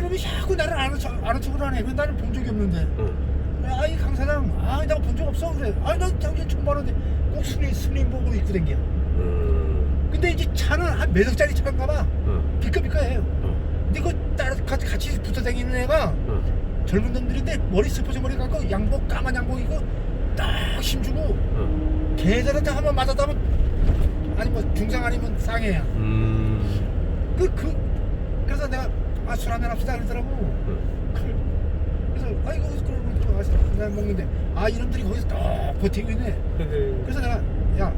이놈이 자꾸 나를 아는 척을 하네. 근데 나는 본 적이 없는데. 응. 아이 강 사장, 아 내가 본적 없어 그래. 아난 당신 처음 봤는데 꼭 스님 스님복으로 입고 댕겨. 음. 근데 이제 차는 한 몇 억짜리 차인가 봐. 응. 비커비커해요. 응. 근데 그 따라 같이, 같이 붙어 다니는 애가 응. 젊은 놈들인데 머리 스포츠 머리 갖고 양복 까만 양복 입고 딱 힘주고 응. 걔들한테 한번 맞았다면 아니 뭐 중상 아니면 쌍해야. 음. 그, 그, 그래서 내가, 아, 술 한잔 합시다 그러더라고. 응. 그- 그래서, 아이고, 그러고 또 와서 한잔 먹는데, 아, 이놈들이 거기서 딱 버티고 있네. 그래서 내가, 야,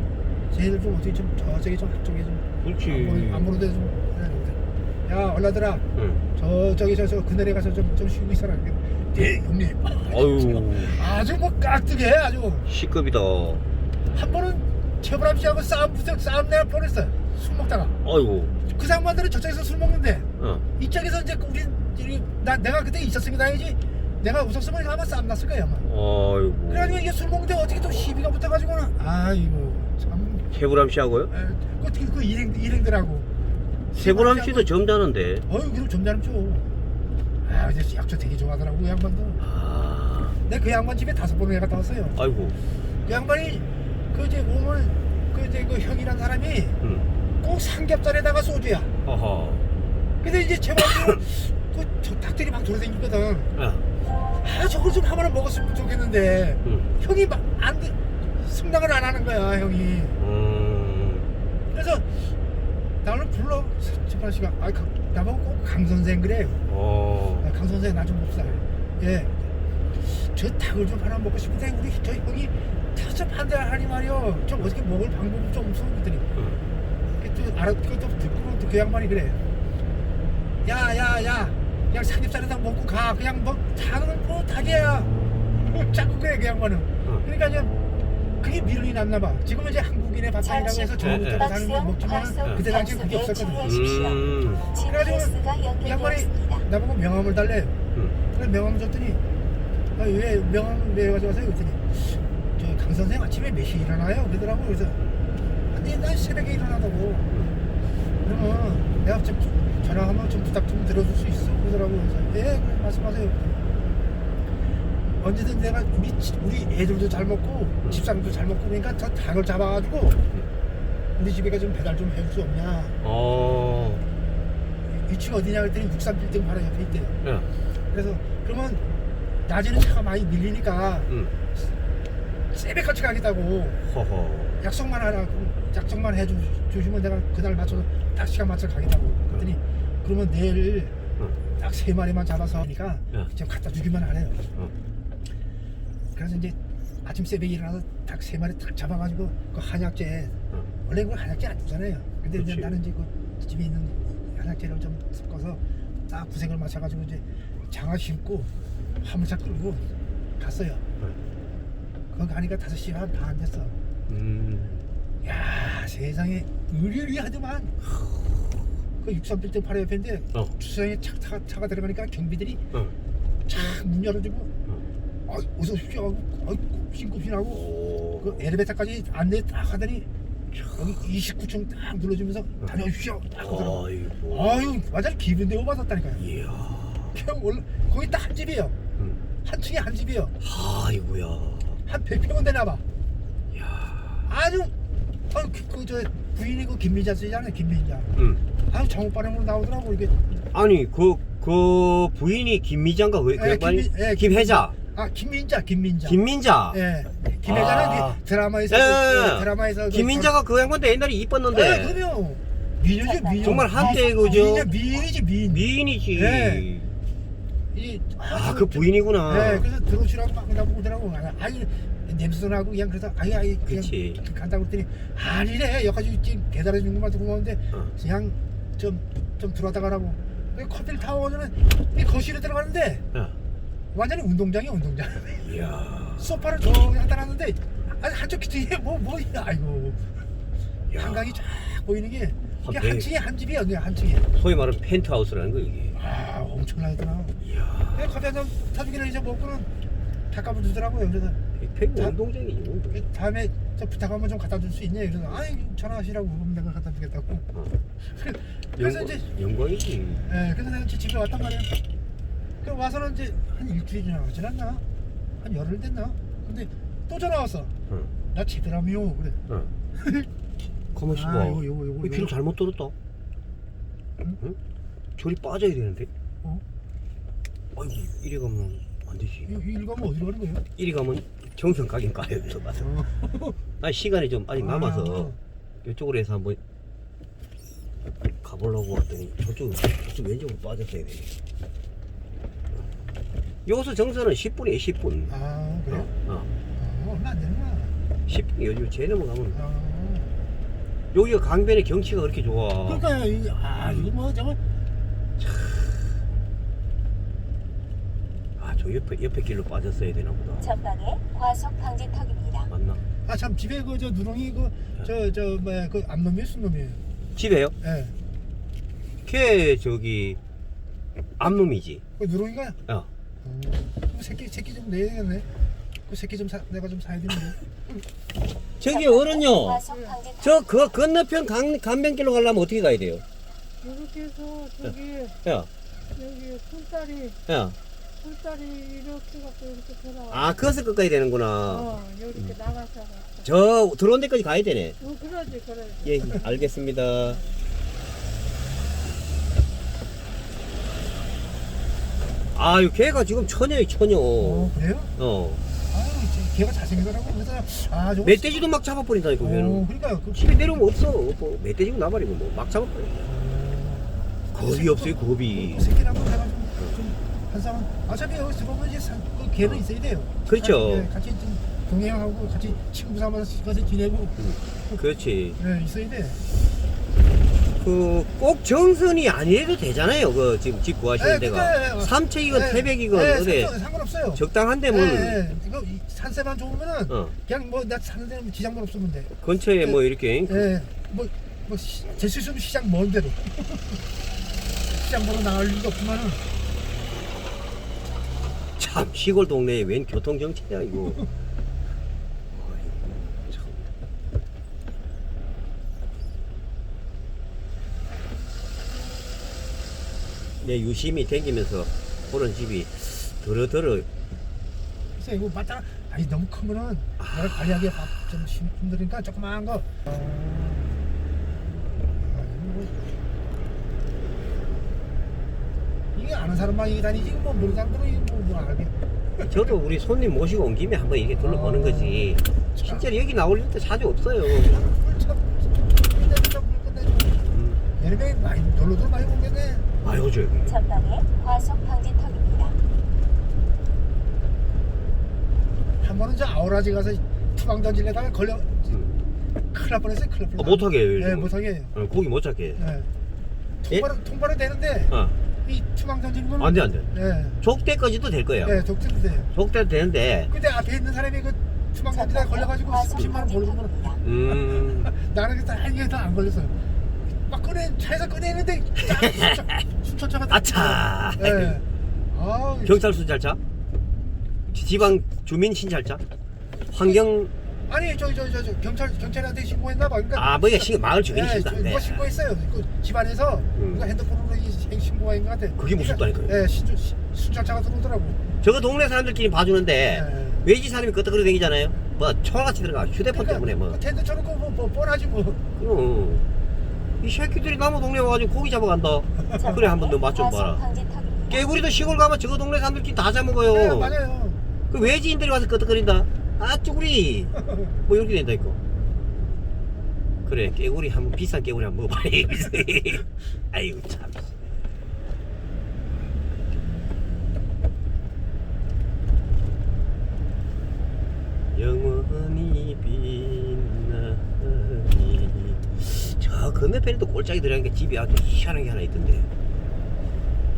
쟤들 좀 어떻게 좀, 저쪽에 좀, 저쪽에 좀, 안 그렇지. 안 보는 데좀 해야 되는데. 야, 얼라들아, 응. 저, 저, 저, 그늘에 가서 좀, 좀 쉬고 있어라. 네, 형님. 아유. 아주 뭐 깍두게, 아주. C급이다. 한 번은 최불암 씨하고 싸움, 싸움 내가 뻔했어. 술 먹다가. 아이고. 그 상반들은 저쪽에서 술 먹는데, 어. 이쪽에서 이제 우리 우리- 나 내가 그때 있었으면 다행이지 내가 웃었으면 아마 싸움 났을 거야 아마 아이고. 그래가지고 이게 술 먹는데 어떻게 또 시비가 붙어가지고는 아이고 참 세보람 씨하고요? 에, 그 어떻게 그 일행 일행들하고 세보람 씨도 점잖은데. 어유 그럼 점잖음 줘아 이제 약초 되게 좋아하더라고 그 양반도 아. 내가 그 양반 집에 다섯 번을 갔다 왔어요 아이고. 그 양반이 그 이제 오면 그 이제 그 형이란 사람이 응. 꼭 삼겹살에다가 소주야 하하. 근데 이제 제발 그저 닭들이 막 돌아다니거든 아. 아 저걸 좀 하나는 먹었으면 좋겠는데 응. 형이 막안 승낙을 안 하는 거야 형이 음. 그래서 나를 불러 집안 씨가 아 강- 나보고 꼭 강 선생 그래요 어. 아, 강 선생 나 좀 봅시다 예 저 닭을 좀 하나 먹고 싶은데 우리 저 형이 타서 반대하니 말이요 좀 어떻게 먹을 방법이 좀 없어 그랬더니 응. 알아 그것도 듣고 또그 양반이 그래 야 야 야 그냥 삼겹살에다 먹고 가 그냥 뭐 닭은 뭐 닭이야 자꾸 그래 그 양반은 응. 그러니까 이제 그게 미련이 났나 봐. 지금은 이제 한국인의 밥상이라고 해서 네, 네. 저부터 사는 거 먹지만 네. 그때 당시 그게 없었거든. 음. 그래가지고 이 양반이 나보고 명함을 달래. 응. 그래 명함 줬더니 아, 왜 명함 왜 가져와서요? 그랬더니 저강 선생 아침에 몇 시에 일어나요? 그러더라고. 그래서 근데 난 새벽에 일어나다고. 그러면 내가 좀 전화 한번 좀 부탁 좀 들어줄 수 있어? 그러더라고. 그래서 예, 말씀하세요. 언제든 내가 우리, 지- 우리 애들도 잘 먹고 집사람도 잘 먹고 그러니까 저 닭을 잡아가지고 우리 집에가 좀 배달 좀 해줄 수 없냐 어. 위치가 어디냐 그랬더니 63빌딩 바로 옆에 있대요 야. 그래서 그러면 낮에는 차가 많이 밀리니까 응. 새벽같이 가겠다고 허허. 약속만 하라 약속만 해주시면 내가 그날 맞춰서 딱 시간 맞춰 가겠다고 그랬더니 그러면 내일 응. 딱세 마리만 잡아서 하니까 야. 지금 갖다 주기만 하래요 응. 그래서 이제 아침 새벽에 일어나서 닭세 마리 딱 잡아가지고 그 한약재 응. 원래 그 한약재 안 주잖아요. 근데 이제 그치. 나는 이제 그 집에 있는 한약재를 좀 섞어서 딱 구색을 맞춰가지고 이제 장화 신고 화물차 끌고 갔어요. 응. 거기 가니까 5시 반반 됐어. 음. 야 세상에 의리의리하더만. 그 63빌딩 바로 옆인데 어. 주차장에 차, 차, 차가 들어가니까 경비들이 응. 착문 열어주고 응. 아, 어서 오십시오 하고 아, 오. 그 엘리베이터까지 안내 딱 하더니 여기 29층 딱 눌러주면서 다녀오십시오 딱 하더라고. 아유 완전 기분 내고 받았다니까요 이야. 그냥 원래 거기 딱 한 집이에요 응. 한 층에 한 집이에요 아이고야. 한 100평은 되나 봐 야. 아주 아, 그, 저 부인이 그 김민자 씨잖아요 김민자 응. 아유 정오빠름으로 나오더라고 이게. 아니 그 그 부인이 김미장가? 그, 그 예, 양반이? 김미- 예, 김혜자 아 김민자 김민자 김민자 예. 김혜자는 아. 그 드라마에서 예, 그, 예, 드라마에서 그 김민자가 그 양반도 옛날에 예, 이뻤는데. 그럼요. 미녀죠 미녀 정말 한때 그저 미녀 미인이지 미인 미인이지. 예. 이아 그 부인이구나. 네, 그래서 들어오시라고 막 나보고 오더라고. 아니, 냄새도 나고 그냥 그래서 아이 아이 그냥 그치. 간다고 그랬더니 아니래. 여기까지 지금 배달해 준 것만 오는데 어. 그냥 좀 좀 들어왔다 가라고. 그 커피를 타고는 이 거실에 들어가는데 야. 완전히 운동장이야 운동장. 이야 소파를 저 갖다 놨는데 아니 한쪽 기둥에 뭐뭐 아이고 야. 한강이 쫙 보이는 게한 이게 배. 한 층에 한 집이야 그냥 한 층에. 소위 말하는 펜트하우스라는 거 이게 아 엄청나더라. 이야 그냥 커피 한잔 타주기를 이제 먹고는 닭값을 주더라고요. 그래서 백 자- 운동장이지 운동. 그 다음에 저 부탁 한번 좀 갖다 줄 수 있냐? 그래서 아이 전화하시라고 그럼 내가 갖다 주겠다고. 어. 그래서 영광- 이제 영광이지 예, 그래서 내가 이제 집에 왔단 말이야. 그 와서는 이제 한 일주일 지났나? 한 열흘 됐나? 근데 또 전화 왔어. 응. 나 제대로미요 그래. 응. 가만 있어 아, 봐. 요거, 요거, 요거, 이 기록 요거. 잘못 들었다. 응? 응? 저리 빠져야 되는데. 어? 아이고 이리 가면 안 되지. 이- 이 일가면 어디로 가는 거예요? 이리 가면 정성 가긴 가요. 여기서 가서. 아 시간이 좀 아직 남아서 이쪽으로 해서 한번 가보려고 왔더니 저쪽 저쪽 왼쪽으로 빠졌어야 되네. 여기서 정선은 10분이에요 10분. 아 그래? 어, 어. 아, 얼마 안 되는구나. 10분 요즘 제 넘어가면 아. 여기가 강변의 경치가 그렇게 좋아. 그러니까 이- 아 이거 뭐 정말 저 옆에 옆에 길로 빠졌어야 되나 보다. 전방에 과속 방지턱입니다. 맞나? 아 참 집에 그 저 누렁이 그 저 저 뭐야 그 암놈이에요 순놈이에요. 집에요? 예. 걔 저기 암놈이지. 그 누렁이가 어. 어, 그 새끼 새끼 좀 내야 되겠네. 그 새끼 좀 사, 내가 좀 사야 되는데. 저기 어른요. 과속 방지턱. 저 그 건너편 강 강변길로 가려면 어떻게 가야 돼요? 이렇게 해서 저기 야, 여기 풀다리 야. 풀다리 이렇게 갖고 이렇게 돌아. 아 그것을 끝까지 되는구나. 어 이렇게 나가서. 저 들어온 데까지 가야 되네. 어 그러지 그러지. 예, 알겠습니다. 아유, 걔가 지금 처녀예요, 처녀. 어 그래요? 어. 아 걔가 잘생기더라고. 그래서 아 저거. 멧돼지도 막 잡아버린다니까, 어 걔는. 그러니까 그 집에 내려오면 없어. 뭐, 멧돼지고 나발이고 뭐, 막 잡아버려. 겁이 없어요, 겁이. 그 새끼라고 좀좀 한상은 어차피 여기 들어오면 이제 산, 그 걔는 있어야 돼요. 그렇죠. 같이, 예, 같이 좀 동행하고 같이 친구 삼아서 같이 지내고 그렇지. 예, 있어야 돼. 그, 꼭 정선이 아니래도 되잖아요, 그, 지금 집 구하시는 예, 데가. 근데, 삼척이건 예, 태백이건, 예, 어디, 상관- 상관없어요. 적당한 데면, 예, 예. 이거 이 산세만 좋으면은 어, 그냥 뭐 나 사는 데는 지장만 없으면 돼. 근처에 뭐 이렇게, 예, 뭐, 뭐, 제수 있으면 시장 먼 데로. 시장 보러 나갈 일도 없지만은, 참 시골 동네에 웬 교통 정체야 이거 어이, 참. 내 유심히 댕기면서 보는 집이 더러더러 글쎄, 이거 맞다. 아니, 너무 크면은, 내가 관리하기 좀 힘드니까 조그마한 거. 어, 아이고, 뭐. 이게 아는 사람만 이게 다니지, 뭐, 모르는 사람들은 뭐, 뭐 알게. 저도 우리 손님 모시고 온 김에 한번 이렇게 둘러보는 거지 실제로 여기 나올 때 자주 없어요. 음. 얘네들 많이, 놀러들 많이 오겠네. 아유 저 전방에 과속 방지턱입니다. 한 번은 저 아우라지 가서 투방 던지려다가 걸려, 음. 큰일 날 뻔했어요, 큰일 날 아, 뻔했어요. 못하게 해요 예, 요즘. 못하게 해요. 어, 고기 못 잡게 예. 통발은, 통발은 되는데, 어. 이 투망 던지는 건. 안돼 안돼 예. 족대까지도 될 거예요 예, 독특도 돼요. 족대도 되는데 근데 앞에 있는 사람이 그 던지다가 걸려가지고 과속 30만 원 거는 방지턱입니다. 음 나는 그다 한개 다안 걸렸어요. 막 꺼내, 차에서 꺼내는데, 순천차가. 아차. 예. 아, 경찰 순찰차 지방 주민 신찰차 환경 아니, 저기, 저기, 저기, 경찰, 경찰한테 신고했나 봐. 그러니까. 아 뭐야 신 마을 주민 예, 신고인데 뭐 신고했어요. 그 집안에서 음. 누가 핸드폰으로 신고가 있는 것 같아. 그게 무섭다니까요. 예, 신주, 시- 순찰차가 들어오더라고. 저거 동네 사람들끼리 봐주는데 예. 외지 사람이 끄떡거리 다니잖아요 뭐 총알같이 들어가 휴대폰 때문에 뭐그 텐트 쳐놓고 뭐, 뭐 뻔하지 뭐. 그럼 이 새끼들이 남의 동네 와가지고 고기 잡아간다 그래 한번 너맛좀 봐라. 깨구리도 시골 가면 저거 동네 사람들끼리 다 잡먹어요 네, 맞아요. 그 외지인들이 와서 끄떡거린다 아 쭈구리 뭐 이렇게 된다니까 그래 깨구리 한번 비싼 깨구리 한번 먹어봐야 아이고 참 영원히 빛나니 저 건너편에 또 골짜기 들어가는 게 집이 아주 희한한 게 하나 있던데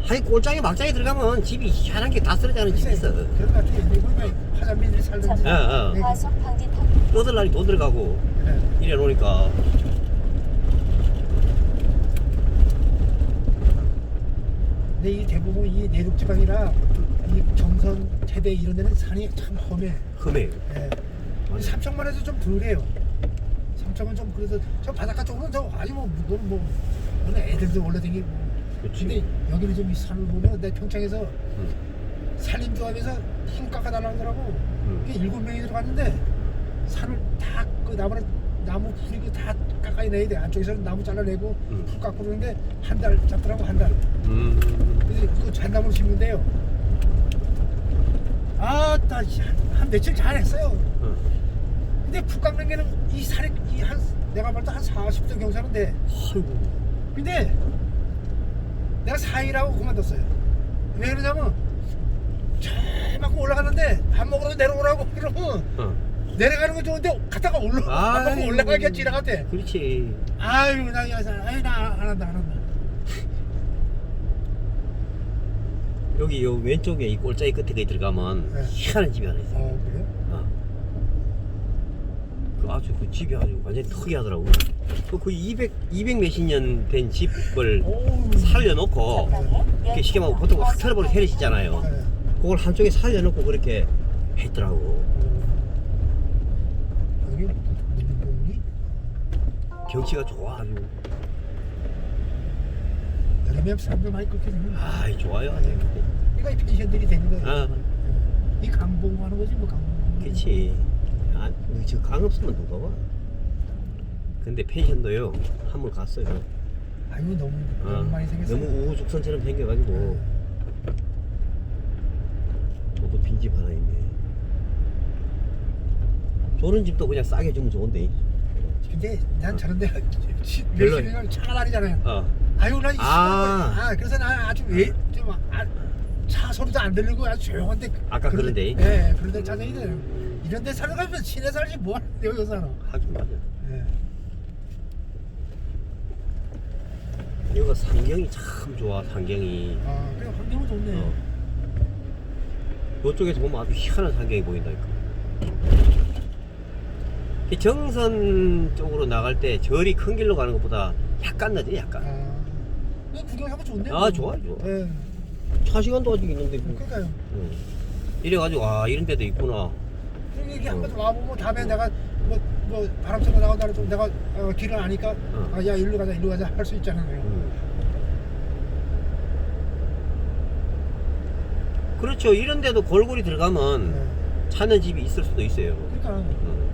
아니 골짜기 막장에 들어가면 집이 희한한 게 다 쓰러져가는 집이 있어 그런 것 같아. 미국에 화장민들이 살던지. 어, 어. 네. 과속 방지턱입니다. 떠들라니 돈 들어가고 네. 이래 놓으니까 근데 이 대부분 이 내륙 지방이라 이 정선, 태백 이런 데는 산이 참 험해. 험해요 예. 삼척만 해도 좀 덜해요. 삼척은 좀 그래도 저 바닷가 쪽으로는 저 아니 뭐 그건 뭐 그건 애들도 올라다니고 그치. 근데 여기는 좀이 산을 보면 내 평창에서 응. 산림 조합에서 풀 깎아달라고 하더라고. 응. 그게 일곱 명이 들어갔는데 산을 다 그 나무 나무 풀이 그다 깎아내야 돼. 안쪽에서는 나무 잘라내고 응. 풀 깎고 그러는데 한 달 잡더라고 한 달. 음. 그래서 그 잣나무를 심는데요. 아따 한 며칠 잘했어요. 응. 근데 풀 깎는 게는 이 산이 이한 내가 볼 때 한 40도 경사인데 아이고. 근데 내가 4일하고 그만뒀어요. 왜 그러냐면 저만큼 올라가는데 밥 먹으러 내려오라고 그러면 어. 내려가는 건 좋은데 갔다가 올라 밥 먹고 아이고. 올라가기가 지나갔대. 그렇지. 아유 나 이거 아유 나안 한다 안 한다. 여기 요 왼쪽에 이 골짜기 끝에 들어가면 네. 희한한 집이 하나 있어. 어 그래요? 어. 그 아주 그 집이 아주 완전히 특이하더라고. 그 거의 200, 200 몇십 년 된 집을 오. 살려놓고 이렇게 쉽게 말하면 보통 확 털어버리고 세례시잖아요. 네. 그걸 한쪽에 살려놓고 그렇게 했더라고. 어. 여기 경치가 좋아 아주. 여름에 사람들 많이 그렇게 되는 거야. 아이 좋아요 아주. 그러니까 이 펜션들이 되는 거예요. 아, 이 강봉 하는 거지 뭐 강봉. 그렇지. 아, 저강 없으면 누가 와? 근데 펜션도요 한 번 갔어요. 아유 너무 어, 너무 많이 생겼어요. 너무 우후죽순처럼 생겨가지고 저도 빈집 하나 있네. 저런 집도 그냥 싸게 주면 좋은데. 근데 난 저런데 별로- 몇시간 차가 다니잖아요. 어. 아유 난 아. 아. 아 그래서 난 아주 왜좀차 소리도 안 들리고 아주 조용한데 아까 그런 그런데? 데- 네 그런데 찾아야 돼요. 이런 데 살아가면 시내 살지 뭐 하는데 여기 살아. 하긴 맞아. 네. 여기가 상경이 참 좋아 상경이. 아 그래 환경은 좋네. 어. 이쪽에서 보면 아주 희한한 상경이 보인다니까. 이 정선 쪽으로 나갈 때 절이 큰 길로 가는 것보다 약간 낮지 약간. 아 이거 구경하면 좋네. 아, 좋아요, 좋아. 네. 차 시간도 아직 있는데. 뭐. 그러니까요. 응. 이래가지고 아 이런 데도 있구나. 이게 한 번 와보면 다음에 내가 뭐, 뭐 바람 쐬고 나간다는 좀 내가 어, 길을 아니까 어. 아, 야 일로 가자 일로 가자 할 수 있잖아요. 음. 그렇죠. 이런 데도 골고리 들어가면 네. 찾는 집이 있을 수도 있어요. 그러니까 음.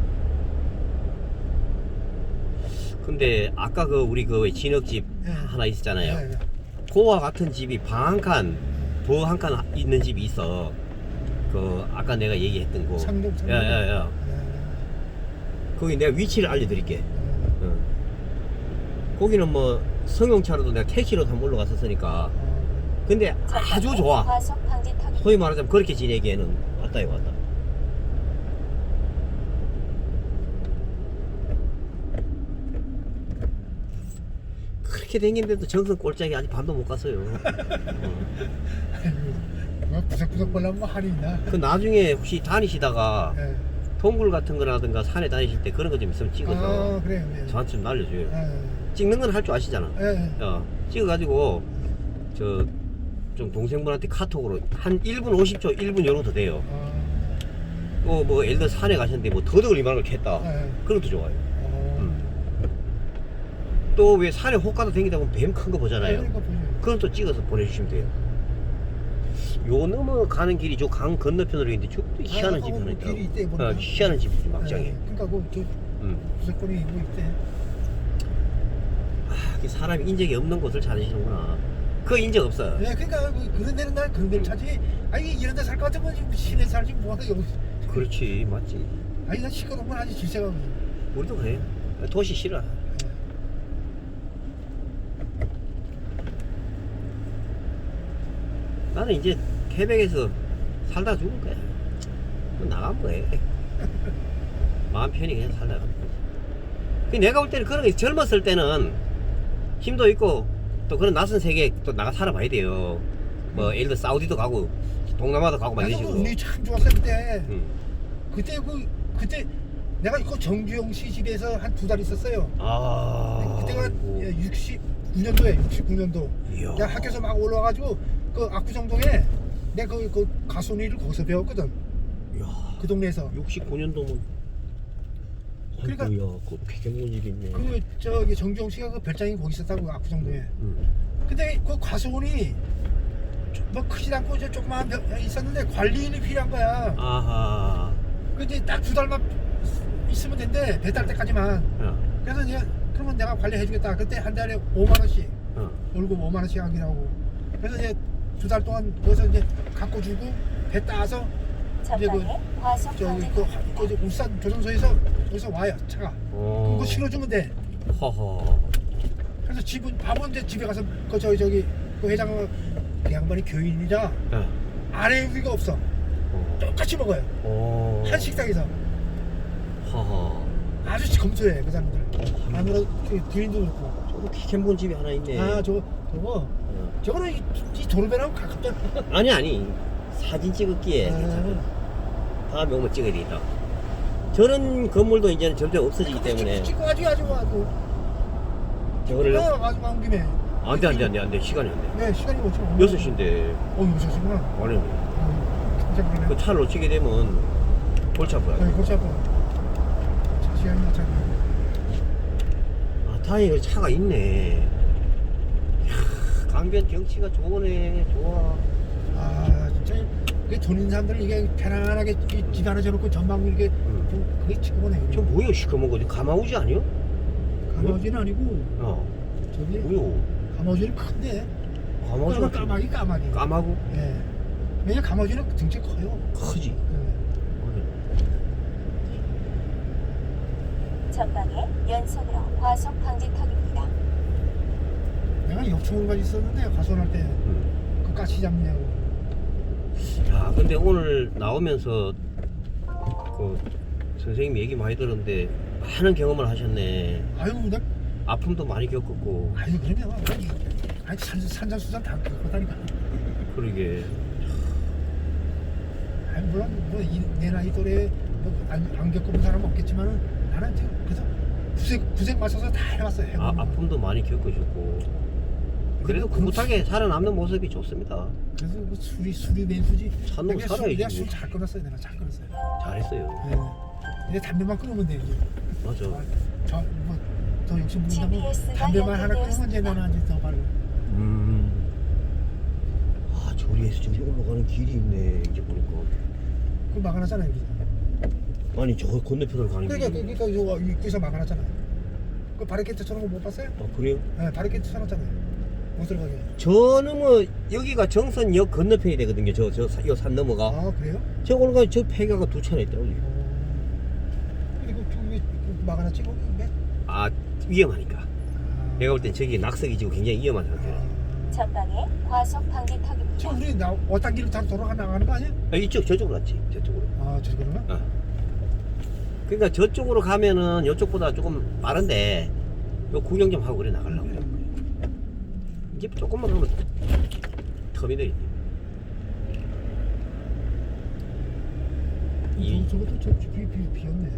근데 아까 그 우리 그 진흙집 네. 하나 있었잖아요. 네, 네. 그와 같은 집이 방 한 칸, 부한칸 있는 집이 있어. 그 아까 내가 얘기했던 거. 상동, 상동. 야야야. 네. 거기 내가 위치를 알려드릴게. 네. 응. 거기는 뭐 성용차로도 내가 택시로 한번 올라갔었으니까. 어, 근데 아주 좋아. 과속. 소위 말하자면 그렇게 지내기에는 왔다요 왔다. 그렇게 댕긴데도 정선 꼴짝이 아직 반도 못 갔어요. 어. 뭐 구석구석 보려면 뭐 할이 있나? 그 나중에 혹시 다니시다가 네. 동굴 같은 거라든가 산에 다니실 때 그런 거 좀 있으면 찍어서 아 그래요. 네. 저한테 좀 날려줘요. 네. 찍는 건 할 줄 아시잖아. 네. 어, 찍어가지고 저 좀 동생분한테 카톡으로 한 1분 50초, 1분 정도 더 돼요. 어, 또뭐 예를 들어 산에 가셨는데 뭐 더덕을 이만한 걸 캤다. 네. 그런 것도 좋아요. 어. 음. 또왜 산에 호가도 댕기다 보면 뱀 큰 거 보잖아요. 그러니까. 그건 또 찍어서 보내주시면 돼요. 요 넘어가는 길이 저 강 건너편으로 있는데 희한한 아, 집이 어, 하나 길이 있대, 있더라고. 보니까. 어, 희한한 집이 막장에. 네. 그러니까 그저 음. 구석권이 뭐 있대. 아, 이게 사람이 인적이 없는 곳을 찾으시는구나. 그거 인적 없어. 네, 그러니까 그- 그런 데는 난 그런 데를 찾지. 아니 이런 데 살 것 같으면 지금 시내 살지 뭐하러 여기. 그렇지, 맞지. 아니 난 시끄러운 건 아직 질색하고. 우리도 그래. 도시 싫어. 나는 이제 태백에서 살다 죽을 거야. 뭐 나가면 뭐해. 마음 편히 그냥 살다 가면 되지. 그 내가 볼 때는 그런 게 젊었을 때는 힘도 있고 또 그런 낯선 세계 또 나가 살아봐야 돼요. 뭐 예를 들어 사우디도 가고 동남아도 가고 막 이런 그 식으로. 운이 참 좋았어요 그때. 응. 그때 그 그때 내가 이거 정주영 씨 집에서 한 두 달 있었어요. 아. 그때가 아이고. 69년도에 69년도. 이야. 내가 학교에서 막 올라와가지고 그 압구정동에 내가 그, 그 가수니를 거기서 배웠거든. 이야. 그 동네에서. 69년도면 그러니까- 아이고야 그 백경문 집이 있네 그 저기 정주영 씨가 그 별장이 거기 있었다고 압구정동에. 응. 근데 그 과수원이 좀- 뭐 크지 않고 이제 벽 있었는데 관리인이 필요한 거야. 아하. 근데 딱 두 달만 있으면 된대 배달 때까지만. 어, 그래서 이제 그러면 내가 관리해주겠다. 그때 한 달에 5만 원씩 어. 월급 5만 원씩 하기라고. 그래서 이제 두 달 동안 거기서 이제 갖고 주고 배 따서 이제 그 과속 저기 그. 그 울산 조정소에서 거기서 와요 차가. 어. 그거 실어주면 돼. 허허. 그래서 집은 밥은 이제 집에 가서 그 저기 저기 그 회장 그 양반이 교인이라 어. 아래 우리가 없어. 어. 똑같이 먹어요. 어. 한 식당에서 허허. 아주 검소해 그 사람들. 아무래도 그 부인도 그렇고. 저거 키캠본 집이 하나 있네. 아 저거 저거 어. 저거는 이, 이 도로변하고 가깝잖아. 아니 아니. 사진 찍었기에 아. 괜찮아. 다음에 오면 찍어야 되겠다. 저런 건물도 이제는 점점 없어지기 때문에 찍고 가지 아주 아주. 저거를 어, 아주 간 김에. 안돼 안돼 안돼 안돼 시간이 안돼. 네 시간이 뭐죠? 여섯 시인데 어 여섯 시구나. 아니 어, 진짜 그러네. 그 차를 놓치게 되면 골치 아파요. 네, 골치 아파. 자, 시간이 맞춰. 아 다행히 그 차가 있네. 강변 경치가 좋네 좋아. 아 진짜 그게 돈 있는 사람들은 이게 편안하게 이 집 하나 져놓고 전망 이렇게 음. 좀 그게 최고네. 저 뭐예요 시커먼 거지 가마우지 아니요? 가마우지는 아니고 어 저기 뭐요? 가마우지는 큰데 가마우지가 까마, 까마귀 까마귀. 까마고 예. 왜냐 가마우지는 등치 커요. 크지. 예. 전방에 연속으로 과속 방지 턱입니다. 내가 역충원까지 있었는데 과수원할 때 까치 잡냐고. 야 근데 오늘 나오면서 그 선생님 얘기 많이 들었는데 많은 경험을 하셨네. 아유 나 아픔도 많이 겪었고 아유 그러면 아니, 아니 산, 산산수산 다 겪었다니까. 그러게 아니 물론 뭐 내 나이 또래 뭐안 안 겪어본 사람은 없겠지만은 나는 지금 그래서 구색 구색 맞춰서 다 해봤어요. 아. 아픔도 많이 겪으셨고 그래도 그럼 꿋꿋하게 살아남는 모습이 좋습니다. 그래서 뭐 술이 술이 맨수지. 내가 술- 살아야지. 내가 술 잘 끊었어요. 내가 잘 끊었어요. 잘했어요. 네. 이제 담배만 끊으면 돼 이제. 맞아. 저뭐더 GPS 가 담배만 하나 끊으면 이제. 나는 이제 더 바로. 음. 아 저리에서 저기 올라가는 길이 있네 이제 보니까. 그 막아놨잖아요. 여기. 아니 저 건너편으로 가는 그러니까 길이. 그러니까 이거 입구에서 막아놨잖아요. 그 바리케이트 쳐놓은 거못 봤어요? 아 그래요? 네, 바리케이트 쳐놨잖아요. 못 들어가게. 저는 뭐 여기가 정선역 건너편이 되거든요. 저저산 넘어가. 아 그래요? 저 올라가 저 폐가가 두 차나 있더라고요. 어. 이거 저기 막아놨지 거기 왜? 아 위험하니까. 아. 내가 볼 땐 저기 낙석이 지고 굉장히 위험한. 아. 전방에 과속 방지 턱입니다. 지금 우리 나 어떤 길을 타고 돌아가 나가는 거 아니야? 아, 이쪽 저쪽으로 갔지 저쪽으로. 아 저기구나. 어. 그러니까 저쪽으로 가면은 이쪽보다 조금 빠른데 요 구경 좀 하고 그래 나가려고 이제 조금만 가면 터미널이. 이, 저, 저것도 저 비, 비, 비었네.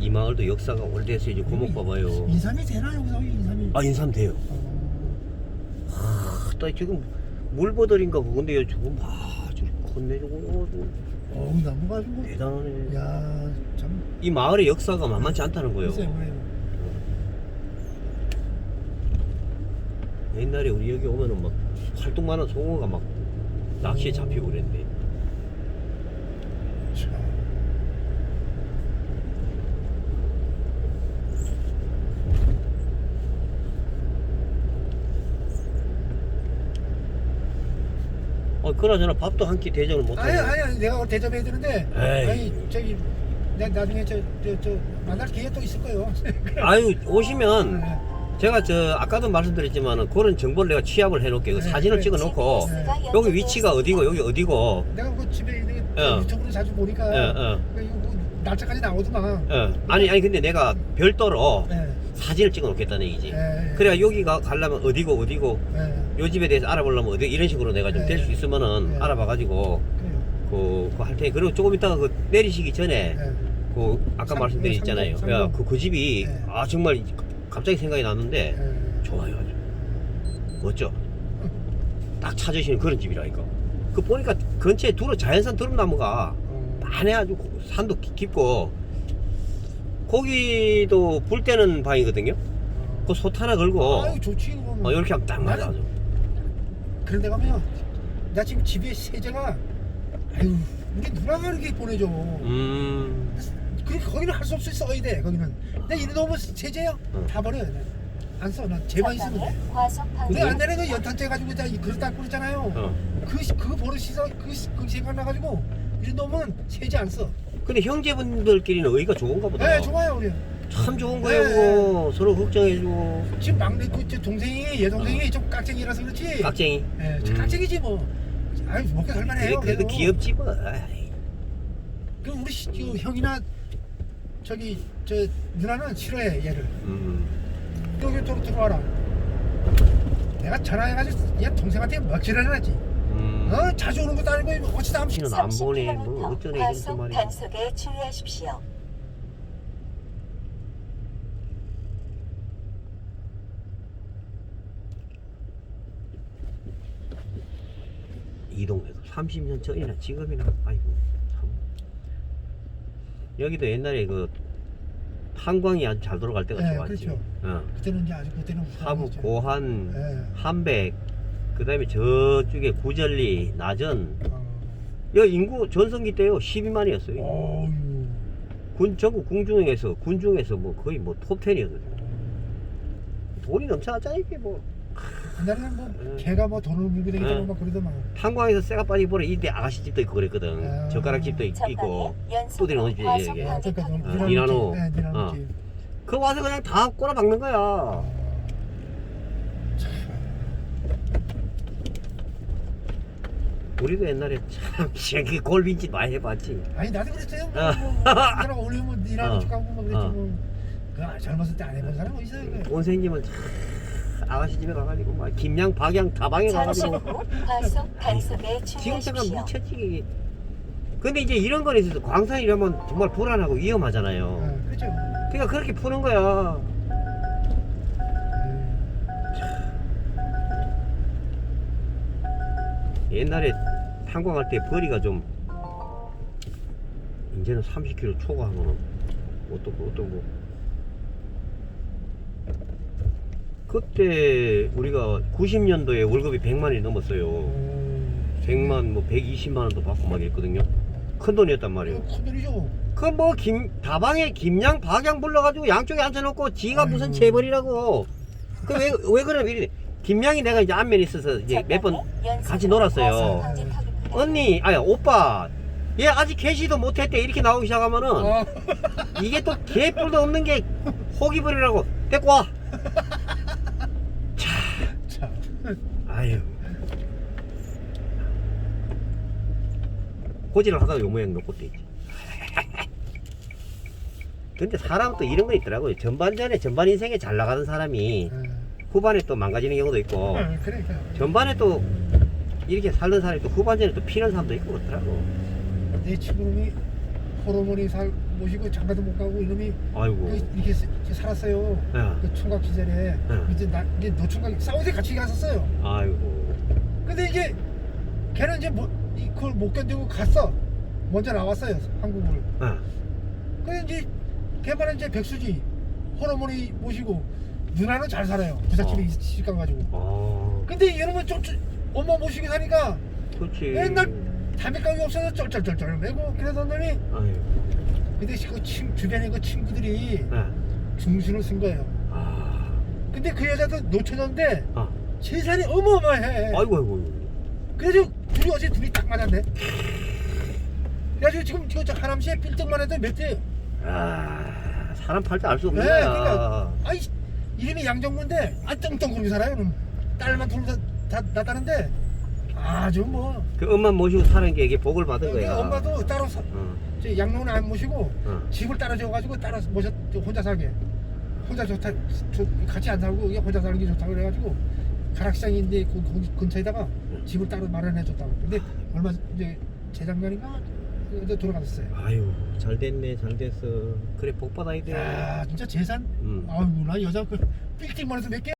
이 마을도 역사가 오래돼서 이제 고목 봐봐요. 인삼이 되나 여기서 인삼이? 아 인삼 돼요. 어. 아, 나 지금 물보들인가 그건데 저거 봐, 저기 컸네 저거 어우 나무 가지고. 대단하네. 야 참. 이 마을의 역사가 만만치 않다는 거예요. 글쎄 뭐예요. 옛날에 우리 여기 오면은 막 활동만한 송어가 막 낚시에 잡히고 그랬는데 참. 어 그나저나 밥도 한 끼 대접을 못하고 아니 아니 아니 내가 오늘 대접해야 되는데. 에이. 아니 저기 내 나중에 저 저 저 만날 기회 또 있을 거예요. 아유 오시면 네. 제가 저 아까도 말씀드렸지만 그런 정보를 내가 취합을 해놓을게요 그 네, 사진을 네. 찍어 놓고 GPS가 여기 위치가 어디고. 여기 어디고 내가 그 집에 있는 게 어. 자주 보니까 어, 어, 그 이거 뭐 날짜까지 나오더만. 어. 아니 아니 근데 내가 별도로 네. 사진을 찍어 놓겠다는 얘기지 네. 그래야 여기가 가려면 어디고 어디고 네. 요 집에 대해서 알아보려면 어디 이런 식으로 내가 좀 네. 될수 있으면은 네. 알아봐가지고. 그, 그할 테니 그리고 조금 있다가 그 내리시기 전에 네. 그 아까 상- 말씀드렸잖아요. 상동, 야, 상동. 그, 그 집이 네. 아 정말 갑자기 생각이 났는데 네. 좋아요 아주 멋져. 딱 찾으시는 그런 집이라니까. 그 보니까 근처에 두루 자연산 두릅나무가 어. 많이 아주 고- 산도 깊- 깊고 거기도 불 때는 방이거든요. 그 솥 하나 걸고 아유 좋지 그거는. 어, 이렇게 하면 딱 맞아가지고 그런 데 가면 나 지금 집에 세제가 아유 우리 누나가 이렇게 보내줘. 음 그 거기는 할 수 없이 써야 돼 거기는. 근데 넣으면 세제요? 응. 다 버려. 안 써. 난 제만 있으면 돼. 근데 안 되는 거 연탄재 가지고 다이 그릇 닦고 그러잖아요. 어. 그, 시- 그 버릇이 있어, 그, 시- 그 생각 나가지고, 이리 넣으면 세제 안 써. 근데 형제분들끼리는 의가 좋은가 보다 네, 좋아요, 우리. 참 좋은 거예요 네. 그거 서로 걱정해주고 지금 막내, 그, 저 동생이, 얘 동생이 좀 깍쟁이라서 그렇지. 깍쟁이 예, 저 음. 깍쟁이지 뭐. 아유, 먹고 살만해요. 그래, 그래도 귀엽지 뭐 아이. 그 우리 시- 형이나, 저기, 저, 누나는 싫어해, 얘를. 음. 여기 또 들어와라. 내가 전화해가지고, 얘 동생한테 먹지를 해놨지. 음. 어? 자주 오는 것도 아니고, 어찌 다 하면 신은 안 보내 뭐 30km 어쩌네 이런 단속에 주의하십시오. 이동해서 30년 전이나 지금이나 아이고 참 여기도 옛날에 그 탄광이 아주 잘 돌아갈 때가 네, 좋았지 그렇죠. 어. 그때는 이제 아주 그때는 하부. 고한 예. 한백 그 다음에 저쪽에 구절리 나전 어. 여기 인구 전성기 때요 12만이었어요 어휴. 군 전국 궁중에서 군중에서 뭐 거의 뭐 톱10이었거든요 돈이 넘쳐났잖아 이게 뭐 옛날에는 뭐 음. 개가 뭐 돈을 물고 다니고 음. 막 그러더만 탄광에서 쇠가 빠지고 버려 이때 아가씨 집도 있고 그랬거든 아. 젓가락 집도 있- 있고 또들이 어디 과속 이게. 아. 어, 니나노. 네, 니나노 어. 집. 그 와서 그냥 다 꼬라 박는 거야 우리도 옛날에 참 시기 골빈짓 많이 해봤지 아니 나도 그랬어요 뭐, 어. 뭐, 뭐 사람 올리면 니나노 어. 집 가고 뭐 그랬지 어. 뭐. 그 젊었을 때 안 해본 사람 뭐 있어요 그. 돈 생기면 참 아가씨 집에 가가지고 막 김양 박양 다방에 잠시 가가지고. 후 과속 단속에 지금 잠깐 주의하십시오. 미쳤지. 근데 이제 이런 거에 있어서 광산이라면 정말 불안하고 위험하잖아요. 어, 그렇죠. 그러니까 그렇게 푸는 거야. 옛날에 탄광할 때 거리가 좀 이제는 30km 초과하면은 어떻고 어떤 거 그때 우리가 90년도에 월급이 100만이 넘었어요. 오. 100만 뭐 120만 원도 받고 막 이랬거든요. 큰 돈이었단 말이에요. 이거 큰돈이죠. 그 뭐 김 다방에 김양 박양 불러가지고 양쪽에 앉혀놓고 지가 무슨 아이고. 재벌이라고. 그 왜 왜 그러면 이래 김양이 내가 이제 안면에 있어서 이제 몇 번 같이 놀았어요. 언니 아야 오빠. 얘 아직 개시도 못했대. 이렇게 나오기 시작하면은 어. 이게 또 개뿔도 없는 게 호기버리라고. 데리고 와. 참. 아유. 고지를 하다가 요 모양 놓고 또 있지. 근데 사람은 또 이런 거 있더라고요. 전반전에 전반 인생에 잘 나가는 사람이 어. 후반에 또 망가지는 경우도 있고 어, 그러니까 전반에 또 이렇게 살던 사람이 또 후반전에 또 피는 사람도 있고 그렇더라고. 내 친구놈이 호르몬이 살 모시고 장가도 못 가고 이놈이 아이고 그 이렇게 스- 이렇게 살았어요. 야, 그 총각 시절에 응. 이제 나 이제 노총각 사우디 같이 갔었어요. 아이고 근데 이제 걔는 이제 뭐 이- 그걸 못 견디고 갔어. 먼저 나왔어요 한국을. 야, 근데 이제 걔만은 이제 백수지 호르몬이 모시고 누나는 잘 살아요. 부잣집에 어. 시집 가가지고. 아 근데 이놈은 좀 좀- 엄마 모시고 사니까 그렇지 맨날 담배 가게 없어서 쩔쩔쩔쩔 매고 그러던 놈이 아이고 근데 그 친, 주변에 그 친구들이 야, 중순을 쓴 거예요. 아, 근데 그 여자도 놓쳐졌는데 아, 재산이 어마어마해. 아이고 아이고 그래서 둘이 어제 둘이 딱 맞았네. 그래가지고 지금 저, 저 하남시에 빌딩만 해도 몇 대? 아 사람 팔 때 알 수 없는 네, 그러니까 아이 이름이 양정문데 아 떵떵거리고 살아요. 그럼. 딸만 둘 다, 다 낳았다는데 아주 뭐. 그 엄마 모시고 사는 게 이게 복을 받은 그 거야 엄마도 따로 사, 어, 저 양로는 안 모시고 어. 집을 따라 줘가지고 따라 모셔 저 혼자 살게. 혼자 좋다. 저, 같이 안 살고 그냥 혼자 사는 게 좋다고 그래가지고 가락시장인데 그, 거기 근처에다가 집을 따로 마련해 줬다고. 근데 얼마 이제 재작년인가 이제 돌아갔었어요. 아유 잘 됐네 잘 됐어 그래 복 받아야 돼 야 진짜 재산. 음. 아이고 나 여자 그 빌딩 만 해도 몇 개.